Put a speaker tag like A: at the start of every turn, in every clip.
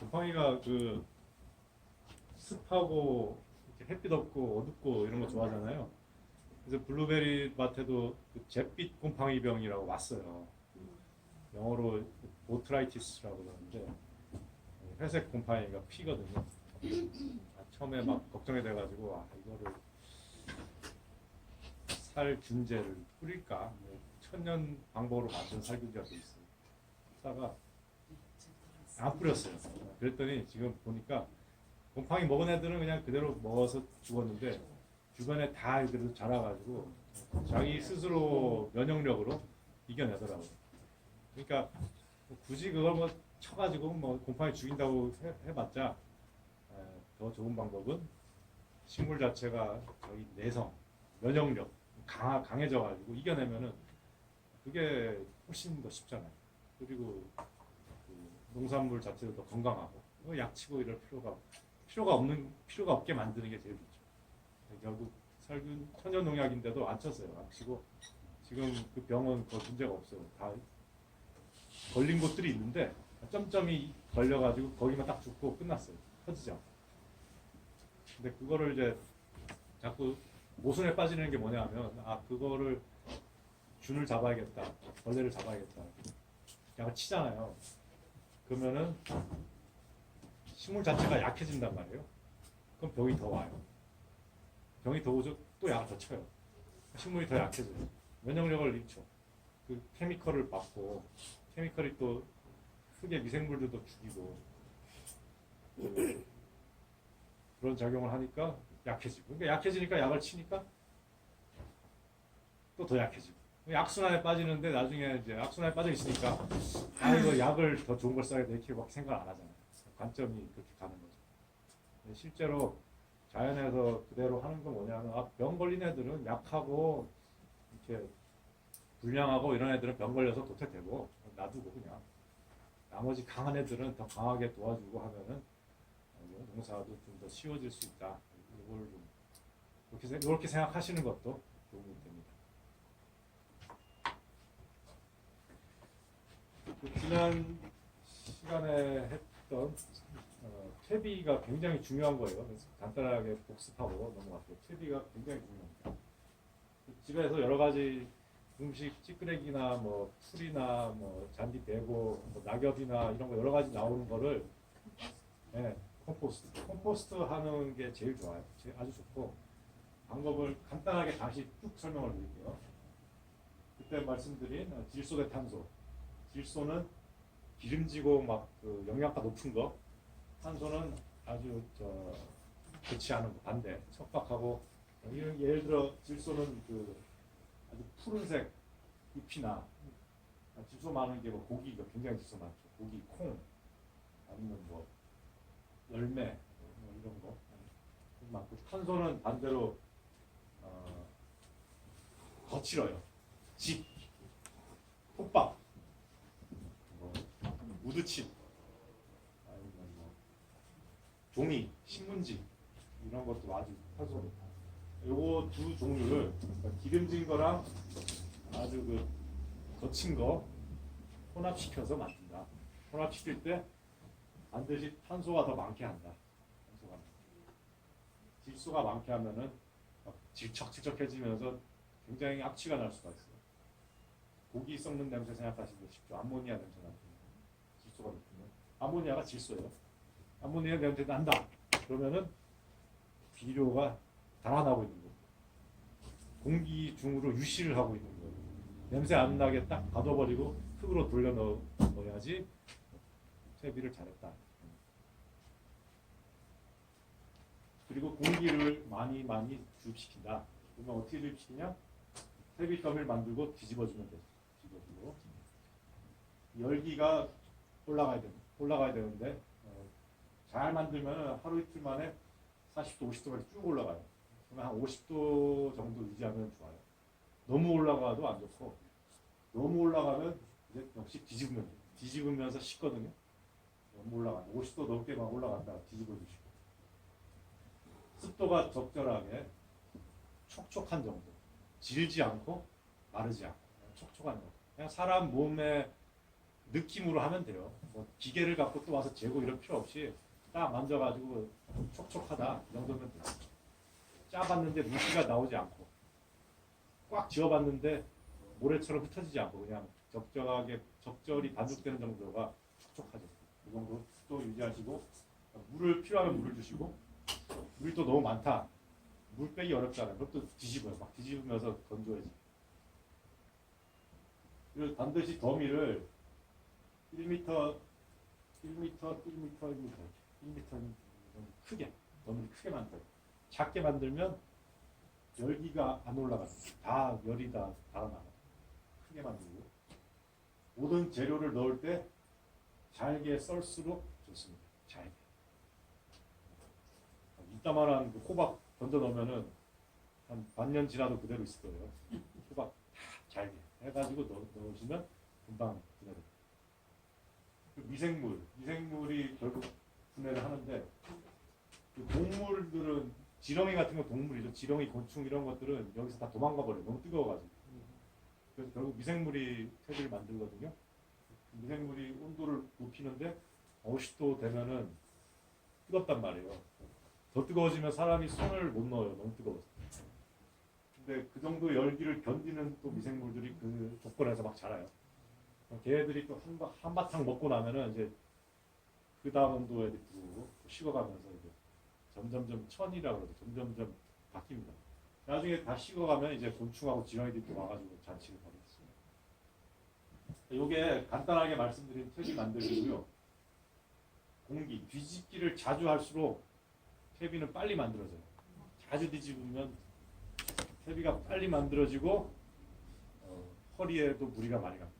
A: 곰팡이가 그 습하고 이렇게 햇빛 없고 어둡고 이런 거 좋아하잖아요. 그래서 블루베리 밭에도 그 잿빛 곰팡이 병이라고 왔어요. 영어로 보트라이티스라고 그러는데 회색 곰팡이가 피거든요. 아, 처음에 막 걱정이 돼가지고 아 이거를 살균제를 뿌릴까 뭐 천연 방법으로 만든 살균제가 돼 있어요. 사가 안 뿌렸어요. 그랬더니 지금 보니까 곰팡이 먹은 애들은 그냥 그대로 먹어서 죽었는데 주변에 다 그래도 자라가지고 자기 스스로 면역력으로 이겨내더라고요. 그러니까 뭐 굳이 그걸 뭐 쳐가지고 뭐 곰팡이 죽인다고 해, 해봤자 에, 더 좋은 방법은 식물 자체가 저희 내성, 면역력 강하, 강해져가지고 이겨내면은 그게 훨씬 더 쉽잖아요. 그리고 그 농산물 자체도 더 건강하고 뭐 약치고 이럴 필요가 필요가 없는 필요가 없게 만드는 게 제일 좋죠. 결국 살균 천연 농약인데도 안 쳤어요. 안 치고 지금 그 병은 그 문제가 없어요. 다 걸린 곳들이 있는데 점점이 걸려가지고 거기만 딱 죽고 끝났어요. 터지지 않고. 근데 그거를 이제 자꾸 모순에 빠지는 게 뭐냐면 아 그거를 균을 잡아야겠다, 벌레를 잡아야겠다. 약을 치잖아요. 그러면은 식물 자체가 약해진단 말이에요. 그럼 병이 더 와요. 병이 더 오죠. 또 약을 더 쳐요. 식물이 더 약해져요. 면역력을 잃죠. 그 케미컬을 받고 케미컬이 또 흙의 미생물들도 죽이고 그 그런 작용을 하니까 약해지고 그러니까 약해지니까 약을 치니까 또 더 약해지고 약순환에 빠지는데 나중에 이제 약순환에 빠져 있으니까 아 이거 약을 더 좋은 걸 써야 돼 이렇게 막 생각 안 하잖아요. 관점이 그렇게 가는 거죠. 실제로 자연에서 그대로 하는 건 뭐냐면 아, 병 걸린 애들은 약하고 이렇게 불량하고 이런 애들은 병 걸려서 도태되고 놔두고 그냥 나머지 강한 애들은 더 강하게 도와주고 하면은 어, 농사도 좀 더 쉬워질 수 있다. 이걸 좀 이렇게, 생- 이렇게 생각하시는 것도 도움이 됩니다. 그 지난 시간에 했던 어, 퇴비가 굉장히 중요한 거예요. 그래서 간단하게 복습하고 넘어갈게요. 퇴비가 굉장히 중요합니다. 그 집에서 여러 가지 음식 찌끄레기나 뭐 풀이나 뭐 잔디 베고 뭐 낙엽이나 이런 거 여러 가지 나오는 거를 예, 컴포스트 컴포스트 하는 게 제일 좋아요. 제일 아주 좋고 방법을 간단하게 다시 쭉 설명을 드릴게요. 그때 말씀드린 어, 질소 대 탄소. 질소는 기름지고 막 그 영양가 높은 거, 탄소는 아주 저 좋지 않은 거 반대, 척박하고 예를 예를 들어 질소는 그 아주 푸른색 잎이나 아, 질소 많은 게 뭐 고기가 굉장히 질소 많죠. 고기, 콩 아니면 뭐 열매 뭐 이런 거 많고 탄소는 반대로 어, 거칠어요. 집, 뭐 우드칩, 아니면 뭐 종이, 신문지 이런 것도 아주 탄소입니다. 요거 두 종류를 그러니까 기름진 거랑 아주 그 거친 거 혼합시켜서 만든다. 혼합시킬 때 반드시 탄소가 더 많게 한다. 탄소가 질소가 많게 하면은 막 질척질척해지면서 굉장히 악취가 날 수가 있어요. 고기 썩는 냄새 생각하시면 쉽죠. 암모니아 냄새 나죠. 질소가 높으면 암모니아가 질소예요. 암모니아 냄새 난다. 그러면은 비료가 달아나고 있는 거예요. 공기 중으로 유실을 하고 있는 거예요. 냄새 안 나게 딱 가둬버리고 흙으로 돌려 넣, 넣어야지 퇴비를 잘했다. 그리고 공기를 많이 많이 주입시킨다. 그러면 어떻게 주입시키냐? 퇴비 더미를 만들고 뒤집어주면 돼. 뒤집어주고 열기가 올라가야 돼. 올라가야 되는데 어, 잘 만들면 하루 이틀 만에 40도, 50도까지 쭉 올라가요. 그러면 한 50도 정도 유지하면 좋아요. 너무 올라가도 안 좋고 너무 올라가면 이제 역시 뒤집으면. 뒤집으면서 식거든요. 너무 올라가 50도 넘게 막 올라간다 뒤집어 주시고 습도가 적절하게 촉촉한 정도 질지 않고 마르지 않고 촉촉한 정도 그냥 사람 몸에 느낌으로 하면 돼요. 뭐 기계를 갖고 또 와서 재고 이럴 필요 없이 딱 만져가지고 촉촉하다 이 정도면 돼요. 짜봤는데 물기가 나오지 않고 꽉 쥐어봤는데 모래처럼 흩어지지 않고 그냥 적절하게 적절히 반죽되는 정도가 촉촉하죠. 이 정도 또 유지하시고 물을 필요하면 물을 주시고 물이 또 너무 많다. 물 빼기 어렵잖아요. 그것도 뒤집어요. 막 뒤집으면서 건져야지. 그리고 반드시 더미를 1m, 1m, 1m, 1m, 1m, 1m 크게, 더미를 크게 만들어요. 작게 만들면 열기가 안 올라가요. 다 열이 다 달아나가요. 크게 만들고 모든 재료를 넣을 때 잘게 썰수록 좋습니다. 잘게. 이따만한 그 호박 던져 넣으면은 한 반년 지나도 그대로 있을 거예요. 호박 다 잘게 해가지고 넣, 넣으시면 금방 분해돼요. 그 미생물, 미생물이 결국 분해를 하는데 그 동물들은 지렁이 같은 건 동물이죠. 지렁이, 곤충 이런 것들은 여기서 다 도망가 버려요. 너무 뜨거워가지고. 그래서 결국 미생물이 퇴비를 만들거든요. 그 미생물이 온도를 높이는데 50도 되면은 뜨겁단 말이에요. 더 뜨거워지면 사람이 손을 못 넣어요. 너무 뜨거워서. 근데 그 정도 열기를 견디는 또 미생물들이 그 조건에서 막 자라요. 그럼 걔네들이 또 한바, 한바탕 먹고 나면은 이제 그 다음 온도에 또 식어가면서 이제 점점점 천이라고 그러죠. 점점점 바뀝니다. 나중에 다 식어가면 이제 곤충하고 지렁이들이 또 와가지고 잔치를 벌이겠습니다. 요게 간단하게 말씀드린 퇴비 만들기고요. 공기, 뒤집기를 자주 할수록 퇴비는 빨리 만들어져요. 자주 뒤집으면 퇴비가 빨리 만들어지고 어, 허리에도 무리가 많이 갑니다.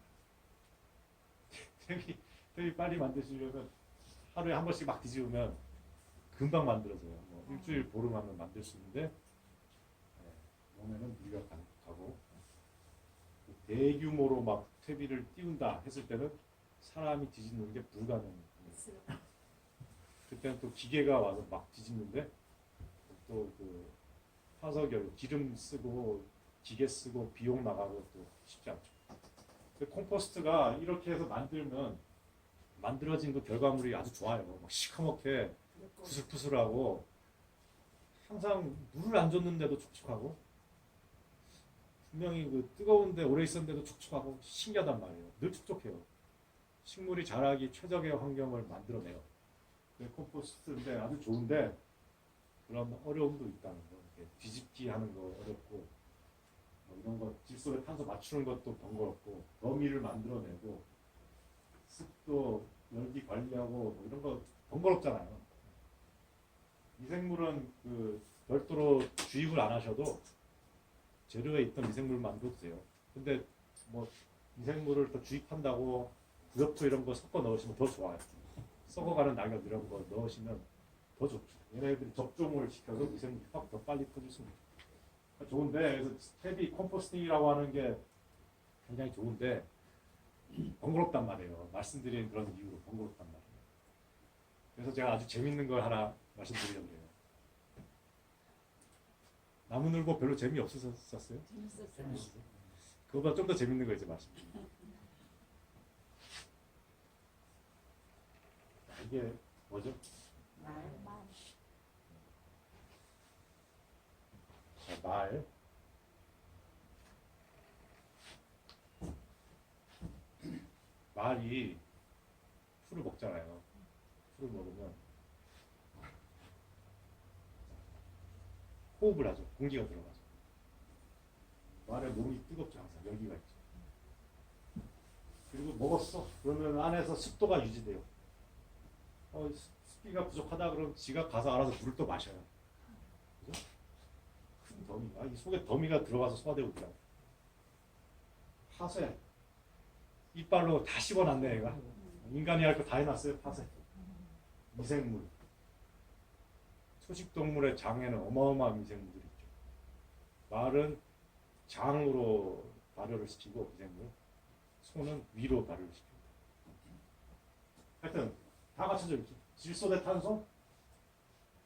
A: 퇴비, 퇴비 빨리 만드시려면 하루에 한 번씩 막 뒤집으면 금방 만들어져요. 뭐 일주일 보름 하면 만들 수 있는데 예, 몸에는 무리가 가- 가고 대규모로 막 퇴비를 띄운다 했을 때는 사람이 뒤집는 게 불가능해요. 그때는 또 기계가 와서 막 뒤집는데 또 그 화석열 기름 쓰고 기계 쓰고 비용 나가고 또 쉽지 않죠. 근데 콤포스트가 이렇게 해서 만들면 만들어진 그 결과물이 아주 좋아요. 막 시커멓게 푸슬푸슬하고 항상 물을 안 줬는데도 촉촉하고 분명히 그 뜨거운데 오래 있었는데도 촉촉하고 신기하단 말이에요. 늘 촉촉해요. 식물이 자라기 최적의 환경을 만들어내요. 그 콤포스트인데 아주 좋은데 그런 어려움도 있다는 거. 뒤집기 하는 거 어렵고 뭐 이런 거 질소에 탄소 맞추는 것도 번거롭고 더미를 만들어내고 습도 열기 관리하고 뭐 이런 거 번거롭잖아요. 미생물은 그 별도로 주입을 안 하셔도 재료에 있던 미생물 만들어도 돼요. 근데 뭐 미생물을 또 주입한다고 구엽토 이런 거 섞어 넣으시면 더 좋아요. 썩어가는 낙엽 이런 거 넣으시면 더 좋죠. 얘네들이 접종을 시켜서 미생물이 확더 빨리 퍼질 수 있어요. 좋은데 그래서 스테비 컴포스팅이라고 하는 게 굉장히 좋은데 번거롭단 말이에요. 말씀드린 그런 이유로 번거롭단 말이에요. 그래서 제가 아주 재밌는 걸 하나 말씀드리려고 해요. 나무 늘고 별로 재미 없으셨어요?
B: 재밌었어요.
A: 그거보다 좀 더 재밌는 거 이제 말씀드릴게요. 자, 이게 뭐죠?
B: 말.
A: 자, 말. 말이 풀을 먹잖아요. 풀을 먹으면 호흡을 하죠. 공기가 들어가죠. 말의 몸이 뜨겁죠. 항상 열기가 있죠. 그리고 먹었어. 그러면 안에서 습도가 유지돼요. 어, 습- 습기가 부족하다 그러면 지가 가서 알아서 물을 또 마셔요. 큰 더미가 이 속에 더미가 들어가서 소화되고 있다. 파쇄 이빨로 다 씹어놨네 얘가. 인간이 할 거 다 해놨어요 파쇄. 미생물. 초식 동물의 장에는 어마어마한 미생물들이 있죠. 말은 장으로 발효를 시키고 미생물, 소는 위로 발효를 시킵니다. 하여튼 다 갖춰져 있죠. 질소 대 탄소,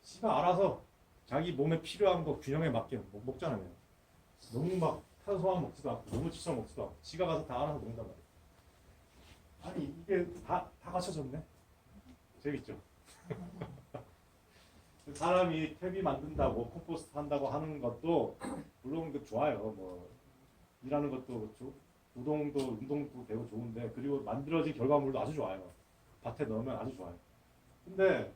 A: 지가 알아서 자기 몸에 필요한 거 균형에 맞게 먹, 먹잖아요. 너무 막 탄소만 먹지도 않고 너무 질소 먹지도 않고 지가 가서 다 알아서 먹는단 말이에요. 아니 이게 다 다 갖춰졌네. 재밌죠? 사람이 탭이 만든다고 컴포스트 한다고 하는 것도 물론 그 좋아요. 뭐 일하는 것도 좋 노동도 운동도 되고 좋은데 그리고 만들어진 결과물도 아주 좋아요. 밭에 넣으면 아주 좋아요. 근데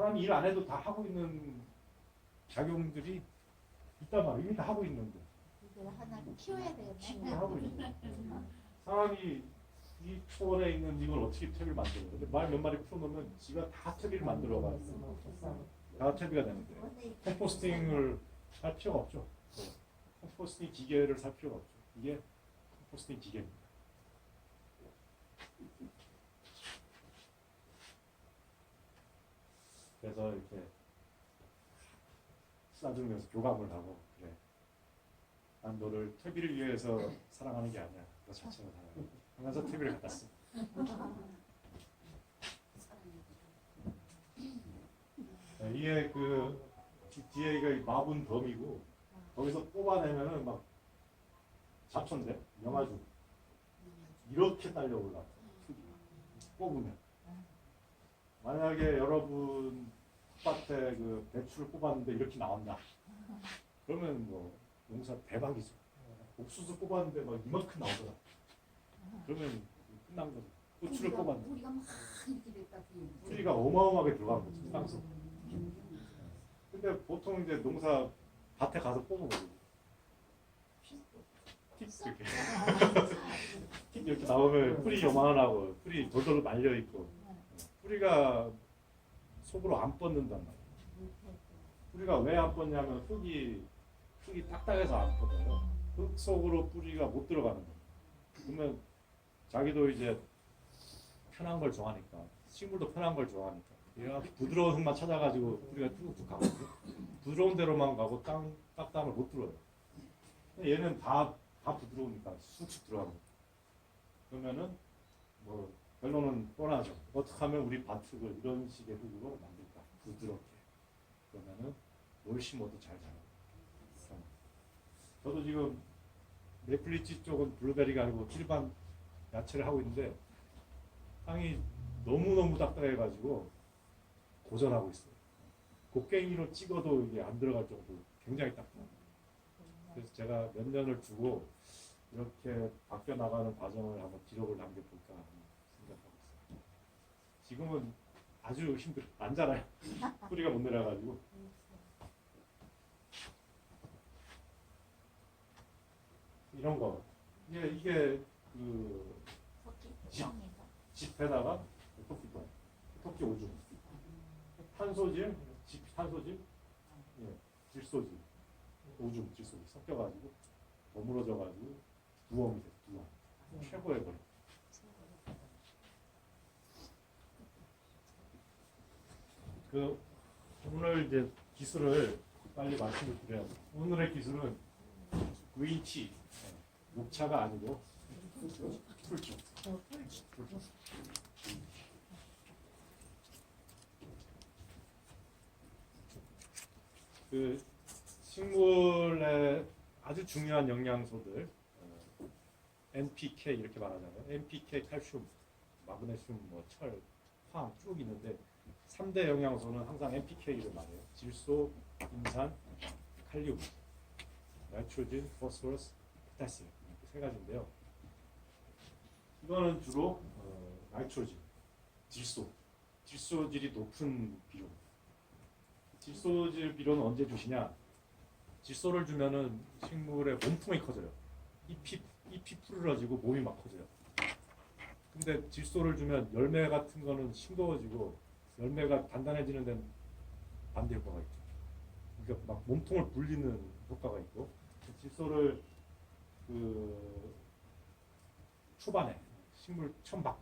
A: 사람이 일 안 해도 다 하고 있는 작용들이 있단 말이에요. 이미 다 하고 있는데.
C: 이걸 하나 키워야
A: 다
C: 되겠네.
A: 하고 있는 사람이 이 초원에 있는 이걸 어떻게 탭을 만들어요? 근데 말 몇 마리 풀어놓으면 지가 다 탭을 만들어가지고 다 탭이가 되는데 컴포스팅을 할 필요가 없죠. 컴포스팅 기계를 살 필요가 없죠. 이게 컴포스팅 기계입니다. 그래서 이렇게 싸주면서 교감을 하고 그래. 난 너를 퇴비를 위해서 사랑하는 게 아니야. 너 자체가 사랑해. 하면서 퇴비를 갖다 써. 네, 이게 그 뒤- 뒤에 이거 마분 범이고 거기서 뽑아내면은 막 잡초인데 영아주 이렇게 딸려 올라 뽑으면 만약에 여러분 텃밭에 그 배추를 뽑았는데 이렇게 나온다 그러면 뭐 농사 대박이죠. 옥수수 뽑았는데 막 이만큼 나오더라. 그러면 끝난 거죠. 고추를 뽑았는데.
B: 우리가 막 이렇게 됐다.
A: 뿌리가 어마어마하게 들어간 거죠 땅속. 근데 보통 이제 농사 밭에 가서 뽑아보고 틱 이렇게. 틱 이렇게 나오면 뿌리 요만하고 뿌리 돌돌 말려 있고 뿌리가 속으로 안 뻗는단 말이에요. 뿌리가 왜 안 뻗냐면 흙이 흙이 딱딱해서 안 뻗어요. 흙 속으로 뿌리가 못 들어가는 거예요. 그러면 자기도 이제 편한 걸 좋아하니까 식물도 편한 걸 좋아하니까 얘가 부드러운 흙만 찾아가지고 뿌리가 툭툭 가거든요. 부드러운 데로만 가고 땅 딱땅을 못 들어요. 얘는 다, 다 부드러우니까 쑥쑥 거예요. 그러면은 뭐 결론은 뻔하죠. 어떻게 하면 우리 밭흙을 이런 식의 흙으로 만들까? 부드럽게. 그러면은 뭘 심어도 잘. 그럼 저도 지금 네플리치 쪽은 블루베리가 아니고 일반 야채를 하고 있는데 땅이 너무너무 딱딱해가지고 고전하고 있어요. 곡괭이로 찍어도 이게 안 들어갈 정도로 굉장히 딱딱해요. 그래서 제가 몇 년을 두고 이렇게 바뀌어 나가는 과정을 한번 기록을 남겨볼까 있어요. 지금은 아주 힘들, 안 자라요. 뿌리가 못 내려가지고. 이런 거. 이게, 이게 그 집. 집에다가 토끼똥, 토끼 오줌, 탄소질, 집 탄소질, 예, 질소질, 오줌, 질소질 섞여가지고 버무러져가지고 두엄이 돼, 두엄. 최고의 걸. 그 오늘 이제 기술을 빨리 말씀을 드려야 돼. 오늘의 기술은 VT, 예, 녹차가 아니고. 풀주. 그 식물의 아주 중요한 영양소들 어, NPK 이렇게 말하잖아요. NPK, 칼슘, 마그네슘, 뭐 철, 황 쭉 있는데 3대 영양소는 항상 NPK를 말해요. 질소, 인산, 칼륨, 나이트로진, 포스포러스, 포타시움 이렇게 세 가지인데요. 이거는 주로 어, 나이트로진, 질소, 질소질이 높은 비료. 질소질 비료는 언제 주시냐? 질소를 주면은 식물의 몸통이 커져요. 잎이 잎이 푸르러지고 몸이 막 커져요. 근데 질소를 주면 열매 같은 거는 싱거워지고 열매가 단단해지는 데는 반대 효과가 있죠. 그러니까 막 몸통을 불리는 효과가 있고 질소를 그 초반에 식물 처음 막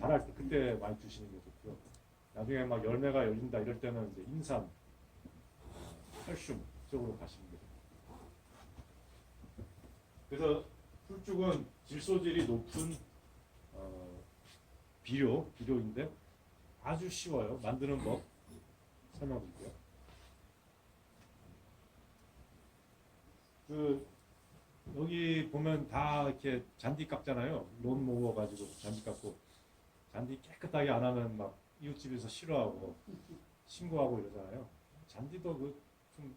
A: 자랄 때 그때 많이 주시는 게 좋고요. 나중에 막 열매가 열린다 이럴 때는 이제 인산, 칼슘 쪽으로 가시는 게 돼요. 그래서 풀죽은 질소질이 높은 어, 비료, 비료인데 아주 쉬워요. 만드는 법 설명드릴게요. 그 여기 보면 다 이렇게 잔디 깎잖아요. 론 모어 가지고 잔디 깎고 잔디 깨끗하게 안 하면 막 이웃집에서 싫어하고 신고하고 이러잖아요. 잔디도 그 좀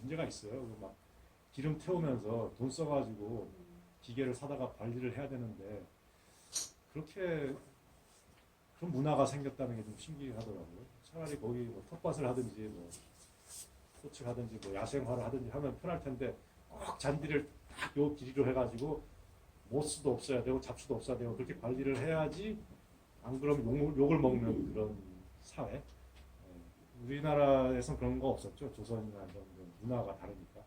A: 문제가 있어요. 그막 기름 태우면서 돈 써가지고 기계를 사다가 관리를 해야 되는데 그렇게 그런 문화가 생겼다는 게 좀 신기하더라고요. 차라리 거기 뭐 텃밭을 하든지 뭐 꽃을 하든지 뭐 야생화를 하든지 하면 편할 텐데 꼭 잔디를 딱 요 길이로 해가지고 모스도 없어야 되고 잡초도 없어야 되고 그렇게 관리를 해야지 안 그러면 욕, 욕을 먹는 그런 사회. 예, 우리나라에선 그런 거 없었죠. 조선이나 이런 그 문화가 다르니까.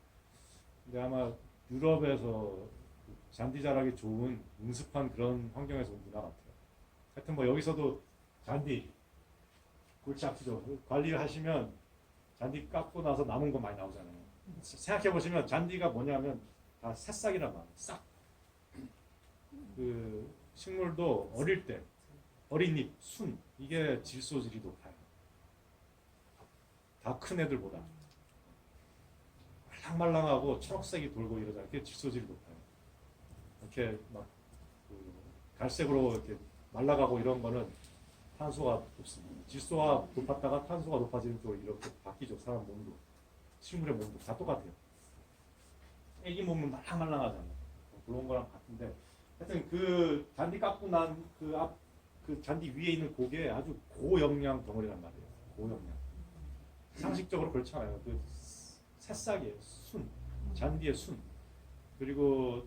A: 근데 아마 유럽에서 그 잔디 자라기 좋은 응습한 그런 환경에서 온 문화 같아요. 하여튼 뭐 여기서도 잔디 골치 아프죠. 관리를 하시면 잔디 깎고 나서 남은 거 많이 나오잖아요. 생각해 보시면 잔디가 뭐냐면 다 새싹이란 말이에요. 싹. 그 식물도 어릴 때 어린 잎, 순 이게 질소질이 높아요. 다 큰 애들보다 말랑말랑하고 초록색이 돌고 이러잖아요. 그게 질소질이 높아요. 이렇게 막 그 갈색으로 이렇게 말라가고 이런 거는 탄소가 높습니다. 질소가 높았다가 탄소가 높아지는 쪽으로 이렇게 바뀌죠. 사람 몸도 식물의 몸도 다 똑같아요. 애기 몸은 말랑말랑하잖아요. 그런 거랑 같은데 하여튼 그 잔디 깎고 난 그 앞 그 잔디 위에 있는 고게 아주 고영양 덩어리란 말이에요. 고영양. 상식적으로 그렇잖아요. 그 새싹이에요. 순. 잔디의 순. 그리고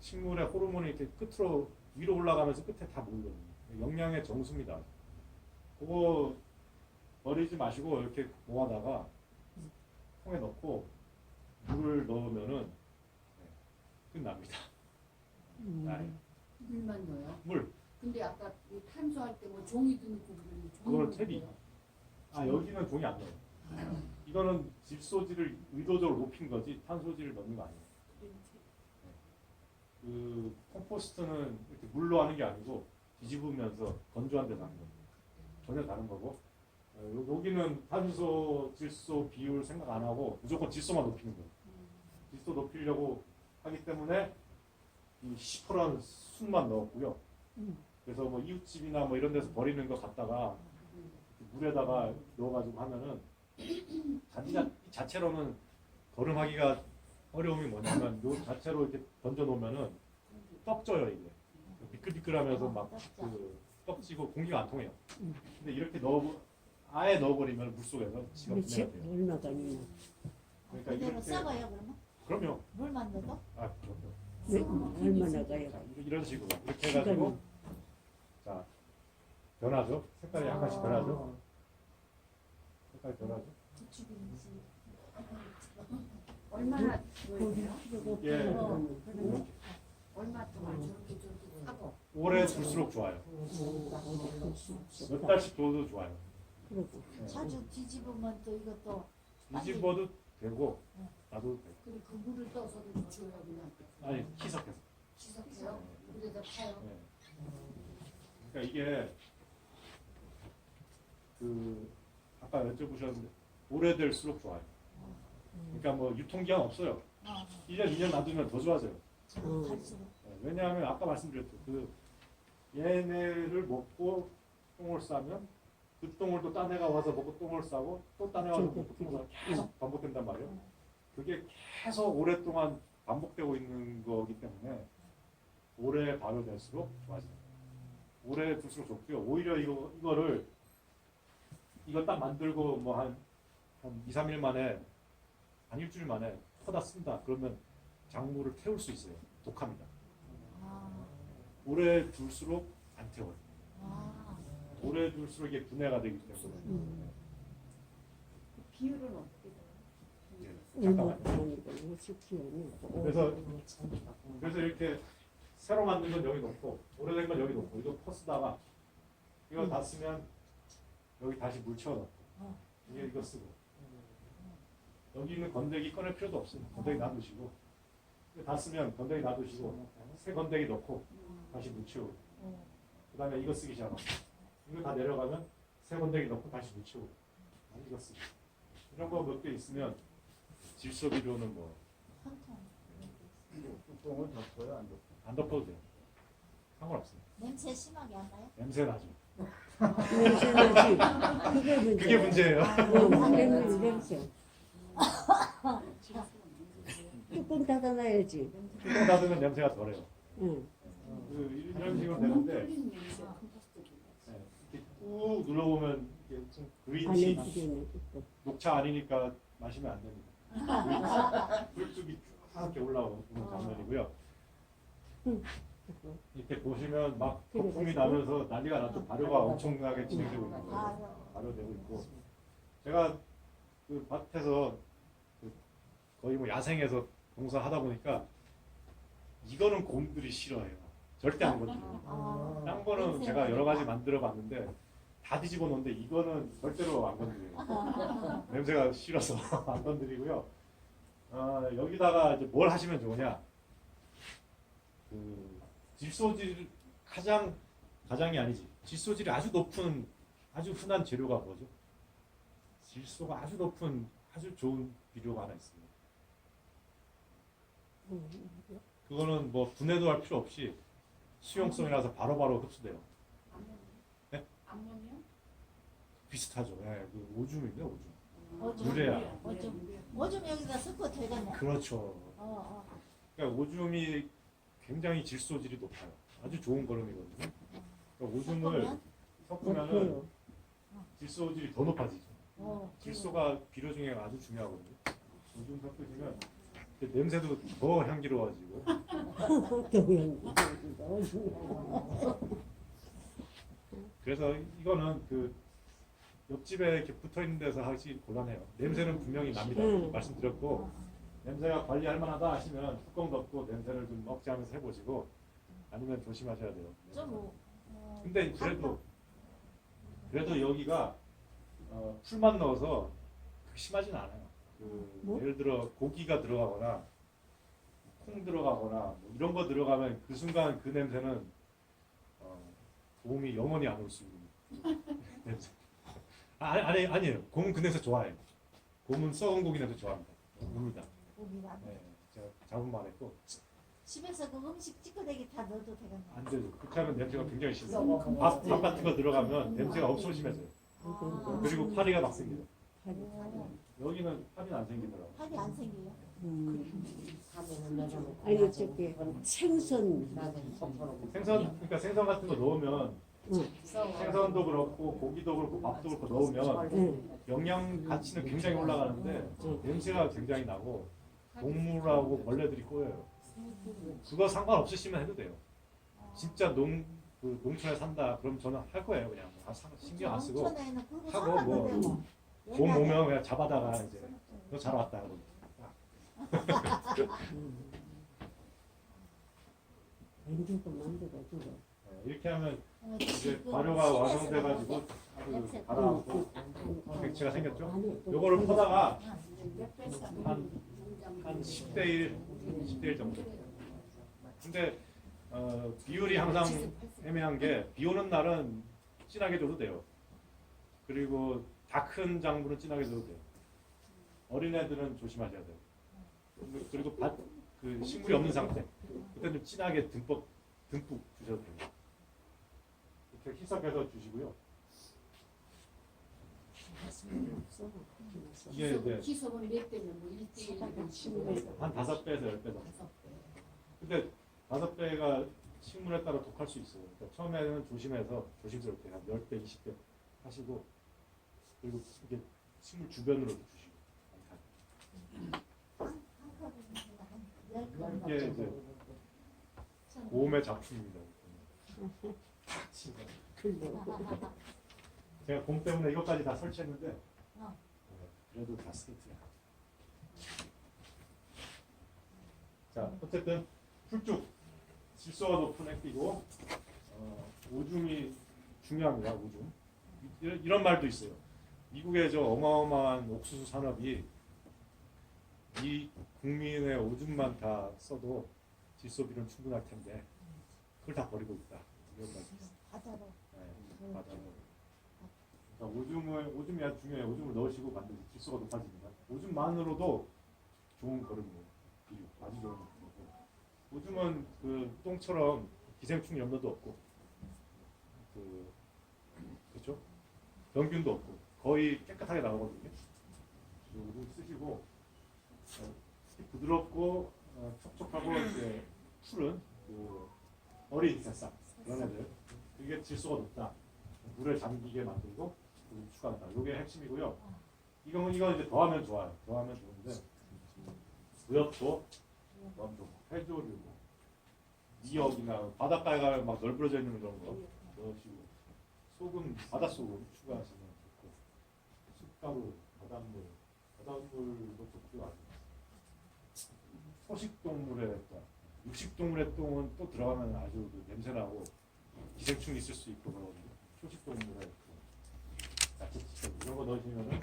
A: 식물의 호르몬이 이렇게 끝으로 위로 올라가면서 끝에 다 모이거든요. 영양의 정수입니다. 그거 버리지 마시고 이렇게 모아다가 통에 넣고 물을 넣으면은 네, 끝납니다. 아이,
B: 물만 넣어요.
A: 물.
B: 근데 아까 이 탄소할 때 뭐 종이도 넣고 그러는데 종이
A: 그거는 탭이. 아 여기는 종이 안 넣어요. 이거는 질소질을 의도적으로 높인 거지 탄소질을 넣는 거 아니에요. 그 컴포스트는 이렇게 물로 하는 게 아니고 뒤집으면서 건조한 데서 하는 거예요. 전혀 다른 거고 어, 요- 여기는 탄소 질소 비율 생각 안 하고 무조건 질소만 높이는 거예요. 질소 높이려고 하기 때문에 이 시퍼런 순만 넣었고요. 그래서 뭐 이웃집이나 뭐 이런 데서 버리는 거 갖다가 물에다가 넣어가지고 하면은 잔디 자, 자체로는 거름하기가 어려움이 뭐냐면 요 자체로 이렇게 던져 놓으면은 떡져요 이게 미끌미끌하면서 막그 떡지고 공기가 안 통해요. 근데 이렇게 넣어 아예 넣어버리면 물 속에서 지가
D: 그렇지
A: 분해가 돼요.
D: 얼마가 있나
A: 그러니까
C: 그대로
A: 이렇게
C: 썩어요 그러면?
A: 그럼요.
C: 물만 넣어도?
A: 아 그럼요.
D: 네, 얼마나 가요
A: 자, 이런 식으로 이렇게 해가지고 자 변하죠. 색깔이 약간씩 변하죠. 색깔이 변하죠.
C: 부추김치
B: 얼마나 좋아해요?
A: 예. 이렇게.
B: 얼마 동안 저렇게 저렇게 하고
A: 오래 둘수록 좋아요. 몇 달씩 둬도 좋아요.
D: 그러고
C: 자주 뒤집으면 또 이것도
A: 뒤집어도 되고 놔둬도 되고.
B: 그리고 그 물을 떠서도 붙여요 그냥
A: 아니 희석해서.
B: 희석해요 물에다 타요
A: 네. 그러니까 이게 그 아까 여쭤보셨는데 오래될수록 좋아요. 그러니까 뭐 유통기한 없어요.
C: 어,
A: 1년 2년 놔두면 더 좋아져요.
C: 갈수록
A: 네, 왜냐하면 아까 말씀드렸죠. 그 얘네를 먹고 똥을 싸면 그 똥을 또 딴 애가 와서 먹고 똥을 싸고 또 딴 애가 와서 먹고 똥을 싸고 계속 반복된단 말이에요. 그게 계속 오랫동안 반복되고 있는 거기 때문에 오래 발효될수록 좋아져요. 오래 둘수록 좋고요. 오히려 이거 이거를 이거 딱 만들고 뭐 한 한 2, 3일 만에 한 일주일 만에 퍼다 쓴다. 그러면 작물을 태울 수 있어요. 독합니다.
C: 아,
A: 오래 둘수록 안 태워요.
C: 아,
A: 오래 둘수록 이게 분해가 되기 때문에.
D: 음.
B: 비율은 어떻게 돼요?
A: 예,
D: 얼마가
A: 잠깐만요.
D: 걸 50kg
A: 그래서 그래서 이렇게 새로 만든 건 여기 놓고 오래된 건 여기 놓고 이거 퍼쓰다가 이거 다 쓰면 여기 다시 물 채워 넣고
C: 어.
A: 이게 이거 쓰고 여기 있는 건더기 꺼낼 필요도 없어요. 건더기 놔두시고 다 쓰면 건더기 놔두시고 새 건더기 넣고 다시 물 채우고
C: 어,
A: 그다음에 이거 쓰기 시작하고 이거 다 내려가면 새 건더기 넣고 다시 다시 이거 쓰고 이런 거 몇 개 있으면 질소 비료는 뭐.
E: 뚜껑을 덮어요 안 덮어요?
A: 안 덮어도 돼요. 상관없어요.
C: 냄새 심하게 안 나요?
A: 냄새 나죠.
D: 그게 문제.
A: 그게 문제예요.
D: 어, 냄새 냄새. 뚜껑 닫아놔야지.
A: 뚜껑 닫으면 냄새가 덜해요.
D: 응.
A: 그 이런 식으로 되는데 네, 이렇게 꾹 눌러보면 이게 좀
D: 안에
A: 그린티.
D: 뚜껑.
A: 녹차 아니니까 마시면 안 됩니다. 불뚝이 쭉 이렇게 올라오는 장면이고요. 이렇게 보시면 막 거품이 나면서 난리가 나죠. 발효가 엄청나게 진행되고 있는 거예요.
C: 아,
A: 발효되고 있고 제가 그 밭에서 그 거의 뭐 야생에서 농사하다 보니까 이거는 곰들이 싫어해요. 절대 안 건드려요.
C: 아,
A: 딴 거는 제가 여러 가지 만들어 봤는데 다 뒤집어 놓는데 이거는 절대로 안 건드려요. 냄새가 싫어서 안 건드리고요. 아, 여기다가 이제 뭘 하시면 좋으냐? 그 질소질 가장 가장이 아니지. 질소질이 아주 높은 아주 흔한 재료가 뭐죠? 질소가 아주 높은 아주 좋은 비료가 하나 있습니다. 그거는 뭐 분해도 할 필요 없이 수용성이라서 바로바로 흡수돼요. 네? 비슷하죠. 예, 그 오줌인데 오줌.
C: 오줌.
A: 유래야.
C: 오줌. 오줌 여기다 섞어 되겠네.
A: 그렇죠.
C: 어, 어.
A: 그러니까 오줌이 굉장히 질소질이 높아요. 아주 좋은 거름이거든요. 그러니까 오줌을
C: 섞으면?
A: 질소질이 더 높아지죠.
C: 어,
A: 질소가 비료 중에 아주 중요하거든요. 오줌 섞으시면 그 냄새도 더 향기로워지고 그래서 이거는 그 옆집에 이렇게 붙어 있는 데서 하기 곤란해요. 냄새는 분명히 납니다.
D: 음.
A: 말씀드렸고 냄새가 관리할 만하다 하시면 뚜껑 덮고 냄새를 좀 억제하면서 해보시고 아니면 조심하셔야 돼요.
C: 좀 뭐, 어,
A: 근데 그래도 그래도 여기가 어, 풀만 넣어서 심하진 않아요. 그
D: 뭐?
A: 예를 들어 고기가 들어가거나 콩 들어가거나 뭐 이런 거 들어가면 그 순간 그 냄새는 어, 곰이 영원히 안 올 수 있는 냄새. 아, 아니, 아니 아니에요. 곰은 그 냄새 좋아해요. 곰은 썩은 고기 냄새 좋아합니다. 옵니다.
C: 고기가
A: 네, 제가 잡은 말했고
C: 집에서 그 음식 찌꺼대기 다 넣어도 되겠네.
A: 안 되죠. 그렇게 하면 냄새가 굉장히 심해요. 밥, 밥 같은 거 들어가면 냄새가 엄청 심해져요.
C: 아,
A: 그리고 파리가 막 생겨요.
C: 오,
A: 여기는 파리는 안 생기더라고요.
C: 팔이 안 생겨요.
D: 아니 저기 생선
A: 생선, 그러니까 생선 같은 거 넣으면
D: 응.
A: 생선도 그렇고 고기도 그렇고 밥도 그렇고 넣으면
D: 응.
A: 영양 가치는 굉장히 올라가는데 냄새가 굉장히 나고 동물하고 벌레들이 꼬여요. 그거 상관없으시면 해도 돼요. 진짜 농, 그 농촌에 산다 그럼 저는 할 거예요 그냥 아, 상- 신경 안 쓰고 하고 뭐
C: 뭐.
A: 곰
C: 옛날에
A: 오면 그냥 잡아다가 이제 너 잘 왔다
D: 만들어 주고.
A: 네, 이렇게 하면
C: 어,
A: 이제
C: 지금
A: 발효가 완성돼가지고 아주. 달아하고
D: 응.
A: 백체가 생겼죠? 요거를 퍼다가
B: 한
A: 한, 한 10대 1, 10대 1 정도. 근데 어, 비율이 항상 애매한 게 비 오는 날은 진하게 줘도 돼요. 그리고 다 큰 장부는 진하게 줘도 돼요. 어린애들은 조심하셔야 돼요. 그리고- 밭, 그 식물이 없는 상태. 그때 좀 진하게 듬뿍, 듬뿍 주셔도 돼요. 이렇게 희석해서 주시고요. 이게 이제
B: 기석은 몇 대면 뭐 1대1
A: 한 다섯 배에서 열 배 정도. 근데 다섯 배가 식물에 따라 독할 수 있어요. 그러니까 처음에는 조심해서 조심스럽게 한 10배, 20배 하시고 그리고 이게 식물 주변으로 주시고. 이게 이제 고음의 작품입니다. 제가 곰 때문에 이것까지 다 설치했는데 그래도 다 스케이트야. 자 어쨌든 풀쭉 질소가 높은 액기고 어, 오줌이 중요합니다. 오줌 이런 말도 있어요. 미국의 저 어마어마한 옥수수 산업이 이 국민의 오줌만 다 써도 질소 비료는 충분할 텐데 그걸 다 버리고 있다. 이런 말도 있어요.
C: 바다로.
A: 네, 맞아요. 그러니까 오줌을 오줌이 아주 중요해요. 오줌을 넣으시고 만들면 질소가 높아집니다. 오줌만으로도 좋은. 비료 아주 좋은 거고. 오줌은 그 똥처럼 기생충 염려도 없고 그 그렇죠? 병균도 없고 거의 깨끗하게 나오거든요. 그리고 쓰시고 어, 부드럽고 어, 촉촉하고 이제 푸른 그 어린 새싹 그런 애들 이게 질소가 높다 물에 잠기게 만들고 그리고 추가한다 이게 핵심이고요. 이건 이건 이제 더하면 좋아요. 더하면 좋은데 무역도 먼저 해조류고 미역이나 바닷가에 막 널브러져 있는 그런 거 넣으시고 소금 바닷 소금 추가하시면 숯가루 바닷물 바닷물도 좋고요 아주 초식동물의 똥 육식동물의 똥은 또 들어가면 아주 그 냄새나고 기생충 있을 수 있고 그러거든요. 초식동물의 치즈 이런 거 넣으시면은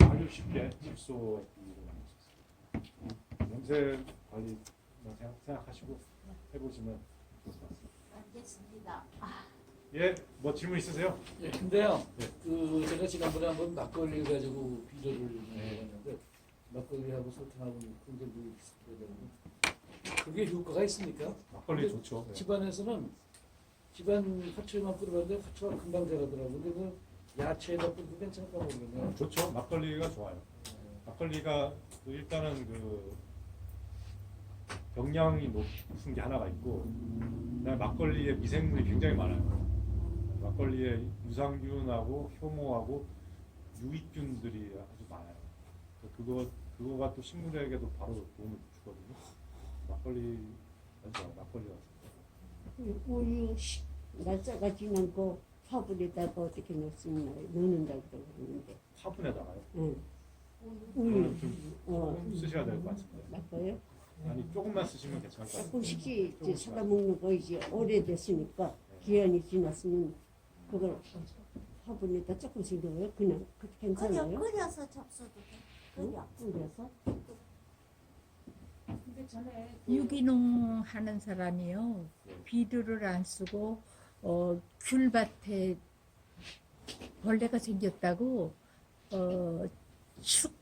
A: 아주 쉽게 있어요 냄새 관리 생각, 생각하시고 해보시면 좋을 것 같습니다.
C: 알겠습니다.
A: 예, 뭐 질문 있으세요?
F: 예, 근데요,
A: 네.
F: 그 제가 지난번에 한번 막걸리 가지고 비료를
A: 네.
F: 해봤는데 막걸리하고 설탕하고 굉장히 그 비슷하거든요. 그게 효과가 있습니까?
A: 막걸리 좋죠. 네.
F: 집안에서는 집안 화초에만 뿌려봤는데 화초가 금방 자라더라고요. 근데 그 야채에다 뿌려도 괜찮을까 모르겠네요.
A: 좋죠. 막걸리가 좋아요. 막걸리가 그 일단은 그 경량이 높은 게 하나가 있고, 그다음에 막걸리에 미생물이 굉장히 많아요. 막걸리에 유산균하고 효모하고 유익균들이 아주 많아요. 그거 그거가 또 식물에게도 바로 도움을 주거든요. 막걸리? 막걸리가
D: 우유 시- 날짜가 지난 거 화분에다가 어떻게 넣습니까? 넣는다고 그러는데.
A: 화분에다가요.
D: 응. 우유 좀어
A: 쓰셔야 될 것 같습니다.
D: 맞아요?
A: 아니 조금만 쓰시면 괜찮을 것 같아요.
D: 조금씩 이제 사다 먹는 거 이제 오래됐으니까 기한이 지났으면 그걸 화분에다 조금씩 넣어요. 그냥 그
C: 끓여
D: 괜찮아요?
C: 끓여서 접수도 돼. 끓여.
D: 끓여서
B: 근데 전에 그
G: 유기농 하는 사람이요 비료를 안 쓰고 어, 귤밭에 벌레가 생겼다고 어, 축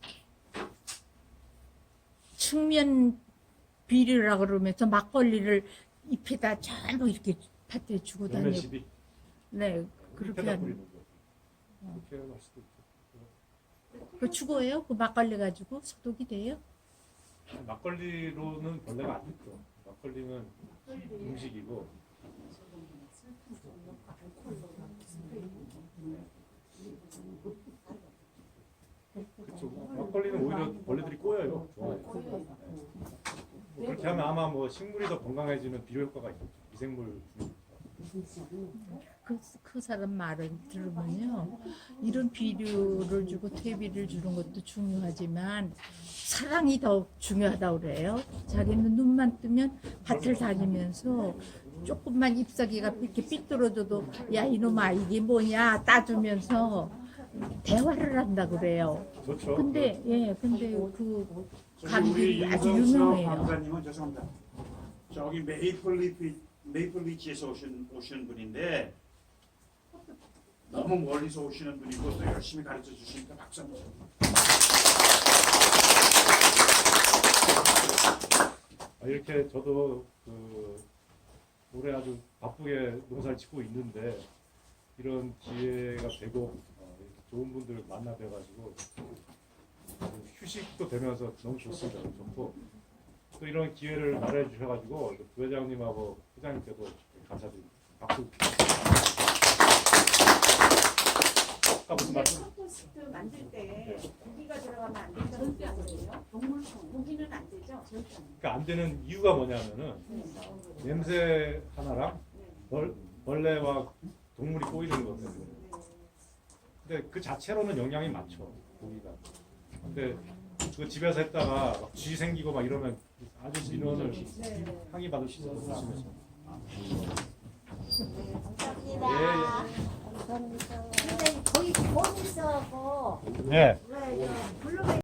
G: 측면 비료라 그러면서 막걸리를 잎에다 전부 이렇게 밭에 주고 다니고 네 그렇게 하는
A: 뿌리는 거. 그렇게 할 수도 있죠.
G: 그 주고예요 그 막걸리 가지고 소독이 돼요
A: 막걸리로는 벌레가 안 죽죠. 막걸리는 음식이고 그렇죠. 막걸리는 오히려 벌레들이 꼬여요. 좋아요. 뭐 그렇게 하면 아마 뭐 식물이 더 건강해지는 비료 효과가 있겠죠. 미생물
G: 그, 그 사람 말을 들으면요. 이런 비료를 주고 퇴비를 주는 것도 중요하지만 사랑이 더 중요하다고 그래요. 자기는 눈만 뜨면 밭을 다니면서 조금만 잎사귀가 이렇게 삐뚤어져도 야 이놈아 이게 뭐냐 따주면서 대화를 한다고 그래요.
A: 좋죠.
G: 근데 예 근데 그
H: 우리
G: 아주 유명해요.
H: 저기 메이플리치 메이플리치에서 오신 오시는 분인데 너무 멀리서 오시는 분이고 또 열심히 가르쳐 주시니까 박수 한번.
A: 아, 이렇게 저도 그 올해 아주 바쁘게 농사를 짓고 있는데 이런 기회가 되고 어, 좋은 분들 만나 뵈가지고 그 휴식도 되면서 너무 좋습니다. 좋고 또 이런 기회를 마련해 주셔가지고 그 부회장님하고 회장님께도 감사드립니다. 박수. 아까 무슨 말씀?
I: 컴포스트 만들 때
A: 네.
I: 고기가 들어가면 안 된다는
B: 절대 안
I: 거예요?
B: 돼요. 동물성
I: 고기는 안 되죠?
B: 절대 안
A: 그러니까 안 되는 이유가 뭐냐면은 냄새 하나랑 벌, 벌레와 동물이 꼬이는 것 때문에. 근데 그 자체로는 영양이 많죠 고기가. 근데 그 집에서 했다가 막 쥐 생기고 막 이러면 아주 민원을 항의 받을 수 있어서 조심해서. 예, 예.
C: 감사합니다. 근데 거기 거기 있어갖고
A: 네. 왜 블루베리